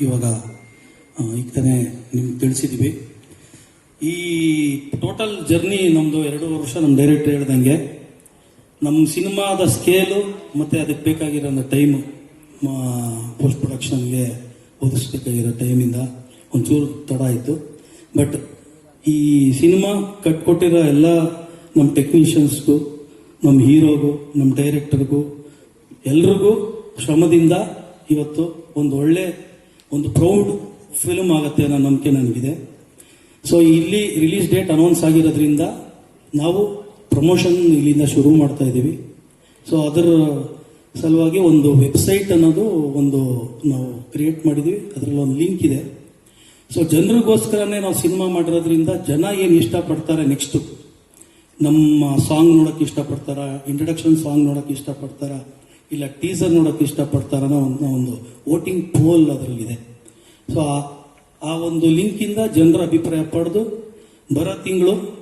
ಇವಾಗ ಈಗ ತಾನೇ ನಿಮ್ಗೆ ತಿಳಿಸಿದ್ವಿ. ಈ ಟೋಟಲ್ ಜರ್ನಿ ನಮ್ಮದು ಎರಡು ವರ್ಷ ನಮ್ಮ ಡೈರೆಕ್ಟರ್ ಹೇಳ್ದಂಗೆ ನಮ್ಮ ಸಿನಿಮಾದ ಸ್ಕೇಲು ಮತ್ತು ಅದಕ್ಕೆ ಬೇಕಾಗಿರೋ ಟೈಮು ಪೋಸ್ಟ್ ಪ್ರೊಡಕ್ಷನ್ಗೆ ಒದಗಿಸ್ಬೇಕಾಗಿರೋ ಟೈಮಿಂದ ಒಂಚೂರು ತಡ ಆಯಿತು. ಬಟ್ ಈ ಸಿನಿಮಾ ಕಟ್ಕೊಟ್ಟಿರೋ ಎಲ್ಲ ನಮ್ಮ ಟೆಕ್ನಿಷಿಯನ್ಸ್ಗೂ ನಮ್ಮ ಹೀರೋಗೂ ನಮ್ಮ ಡೈರೆಕ್ಟರ್ಗೂ ಎಲ್ರಿಗೂ ಶ್ರಮದಿಂದ ಇವತ್ತು ಒಂದು ಒಳ್ಳೆ ಒಂದು ಪ್ರೌಡ್ ಫಿಲ್ಮ್ ಆಗುತ್ತೆ ಅನ್ನೋ ನಂಬಿಕೆ ನನಗಿದೆ. ಸೊ ಇಲ್ಲಿ ರಿಲೀಸ್ ಡೇಟ್ ಅನೌನ್ಸ್ ಆಗಿರೋದ್ರಿಂದ ನಾವು ಪ್ರಮೋಷನ್ ಇಲ್ಲಿಂದ ಶುರು ಮಾಡ್ತಾ ಇದ್ದೀವಿ. ಸೊ ಅದರ ಸಲುವಾಗಿ ಒಂದು ವೆಬ್ಸೈಟ್ ಅನ್ನೋದು ಒಂದು ನಾವು ಕ್ರಿಯೇಟ್ ಮಾಡಿದ್ದೀವಿ. ಅದರಲ್ಲಿ ಒಂದು ಲಿಂಕ್ ಇದೆ. ಸೊ ಜನರಿಗೋಸ್ಕರನೇ ನಾವು ಸಿನಿಮಾ ಮಾಡಿರೋದ್ರಿಂದ ಜನ ಏನು ಇಷ್ಟಪಡ್ತಾರೆ ನೆಕ್ಸ್ಟು ನಮ್ಮ ಸಾಂಗ್ ನೋಡೋಕೆ ಇಷ್ಟಪಡ್ತಾರ? ಇಂಟ್ರಡಕ್ಷನ್ ಸಾಂಗ್ ನೋಡೋಕೆ ಇಷ್ಟಪಡ್ತಾರ? ಇಲ್ಲ ಟೀಸರ್ ನೋಡೋಕೆ ಇಷ್ಟಪಡ್ತಾರ ಅನ್ನೋ ಒಂದು ಒಂದು ವೋಟಿಂಗ್ ಪೋಲ್ ಅದರಲ್ಲಿದೆ. ಸೊ ಆ- ಒಂದು ಲಿಂಕಿಂದ ಜನರ ಅಭಿಪ್ರಾಯ ಪಡೆದು ಬರೋ ತಿಂಗಳು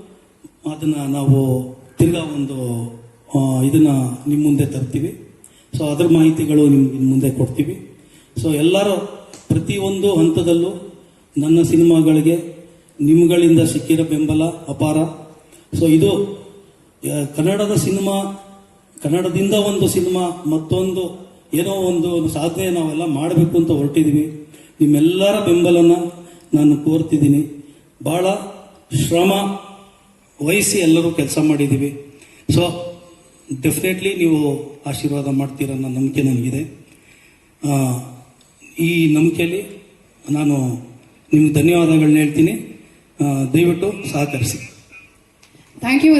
ಅದನ್ನ ನಾವು ತಿರ್ಗಾ ಒಂದು ಇದನ್ನು ನಿಮ್ಮ ಮುಂದೆ ತರ್ತೀವಿ. ಸೊ ಅದ್ರ ಮಾಹಿತಿಗಳು ನಿಮ್ಗೆ ಮುಂದೆ ಕೊಡ್ತೀವಿ. ಸೊ ಎಲ್ಲರೂ ಪ್ರತಿಯೊಂದು ಹಂತದಲ್ಲೂ ನನ್ನ ಸಿನಿಮಾಗಳಿಗೆ ನಿಮ್ಗಳಿಂದ ಸಿಕ್ಕಿರೋ ಬೆಂಬಲ ಅಪಾರ. ಸೊ ಇದು ಕನ್ನಡದ ಸಿನಿಮಾ, ಕನ್ನಡದಿಂದ ಒಂದು ಸಿನಿಮಾ ಮತ್ತೊಂದು ಏನೋ ಒಂದು ಒಂದು ಸಾಧನೆ ನಾವೆಲ್ಲ ಮಾಡಬೇಕು ಅಂತ ಹೊರಟಿದ್ದೀವಿ ನಿಮ್ಮೆಲ್ಲರ ಬೆಂಬಲನ ನಾನು ಕೋರ್ತಿದ್ದೀನಿ. ಭಾಳ ಶ್ರಮ ವಹಿಸಿ ಎಲ್ಲರೂ ಕೆಲಸ ಮಾಡಿದ್ದೀವಿ ಸೊ ಡೆಫಿನೆಟ್ಲಿ ನೀವು ಆಶೀರ್ವಾದ ಮಾಡ್ತೀರ ಅನ್ನೋ ನಂಬಿಕೆ ನನಗಿದೆ ಈ ನಂಬಿಕೆಯಲ್ಲಿ ನಾನು ನಿಮ್ಗೆ ಧನ್ಯವಾದಗಳನ್ನ ಹೇಳ್ತೀನಿ. ದಯವಿಟ್ಟು ಸಹಕರಿಸಿ. Thank you